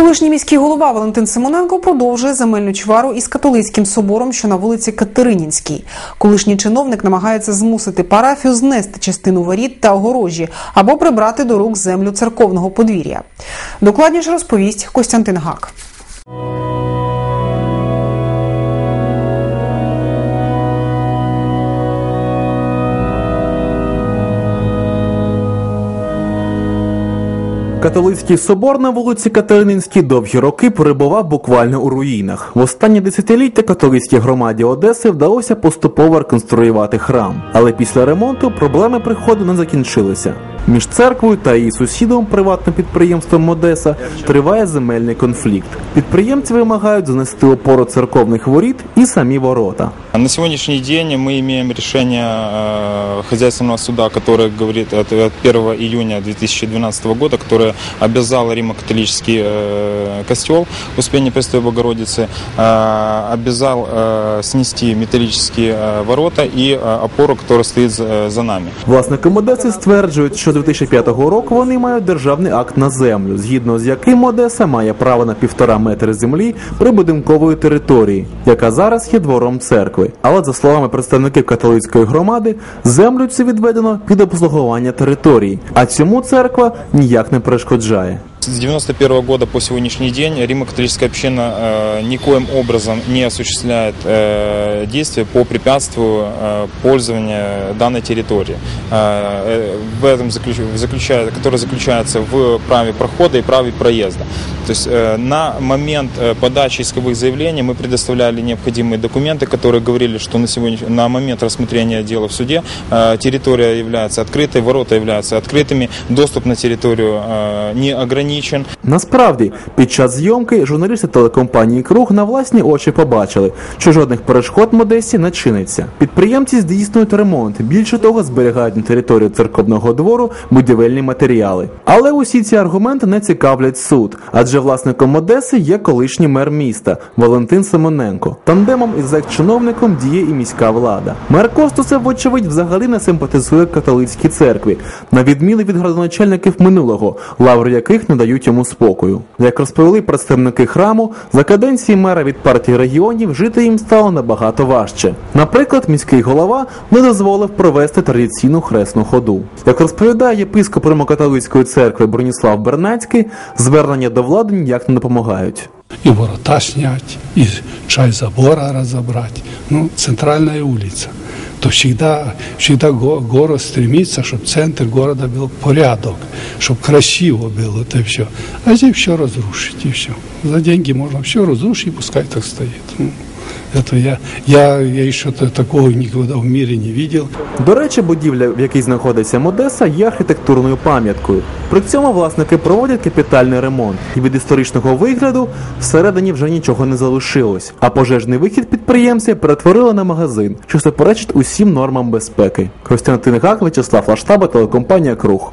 Колишній міський голова Валентин Симоненко продовжує земельну чвару із католицьким собором, що на вулиці Катеринінській. Колишній чиновник намагається змусити парафію знести частину воріт та огорожі або прибрати до рук землю церковного подвір'я. Докладніше розповість Костянтин Гак. Католицький собор на вулиці Катерининській довгі роки перебував буквально у руїнах. В останні десятиліття католицькій громаді Одеси вдалося поступово реконструювати храм, але після ремонту проблеми приходу не закінчилися. Між церквою та її сусідом, приватним підприємством Одеса, триває земельний конфлікт. Підприємці вимагають занести опору церковних воріт і самі ворота. На сегодняшний день мы имеем решение э, хозяйственного суда, которое говорит от, от 1 июня 2012 года, которое обязало Римо-католический э, костел Успения Престой Богородицы, э, обязал э, снести металлические э, ворота и э, опору, которая стоит за, за нами. Власники Одеси стверджують, що з 2005 року вони мають державний акт на землю, згідно з яким Одеса має право на півтора метри землі прибудинкової території, яка зараз є двором церкви. Але за словами представників католицької громади, землю цю відведено під обслуговування території, а цьому церква ніяк не перешкоджає. С 91 года по сегодняшний день Римо-католическая община э, никоим образом не осуществляет э, действия по препятствию э, пользования данной территории, э, э, в этом заключ, заключает, которое заключается в праве прохода и праве проезда. То есть э, на момент э, подачи исковых заявлений мы предоставляли необходимые документы, которые говорили, что на, сегодня, на момент рассмотрения дела в суде э, территория является открытой, ворота являются открытыми, доступ на территорию э, не ограничен. Насправді, під час зйомки журналісти телекомпанії Круг на власні очі побачили, що жодних перешкод в Одесі не чиниться. Підприємці здійснюють ремонт. Більше того, зберігають на територію церковного двору будівельні матеріали. Але усі ці аргументи не цікавлять суд, адже власником Одеси є колишній мер міста Валентин Симоненко. Тандемом із екс-чиновником діє і міська влада. Мер Костусев, вочевидь, взагалі не симпатизує католицькій церкві, на відміну від градоначальників минулого, лаври яких не дають йому спокою. Як розповіли представники храму, за каденції мера від партії регіонів жити їм стало набагато важче. Наприклад, міський голова не дозволив провести традиційну хресну ходу. Як розповідає єпископ Римокатолицької церкви Броніслав Бернацький, звернення до влади ніяк не допомагають. и ворота снять, и часть забора разобрать. Ну, центральная улица. То всегда, всегда го- город стремится, чтобы центр города был порядок, чтобы красиво было это все. А здесь все разрушить, и все. За деньги можно все разрушить, и пускай так стоит. Это я, я, я еще такого никогда в мире не видел. До речі, будівля, в якій знаходиться Модеса, є архітектурною пам'яткою. При цьому власники проводять капітальний ремонт, і від історичного вигляду всередині вже нічого не залишилось. А пожежний вихід підприємці перетворили на магазин, що суперечить усім нормам безпеки. Костянтин Гак, Вячеслав Лаштаба, телекомпанія Круг.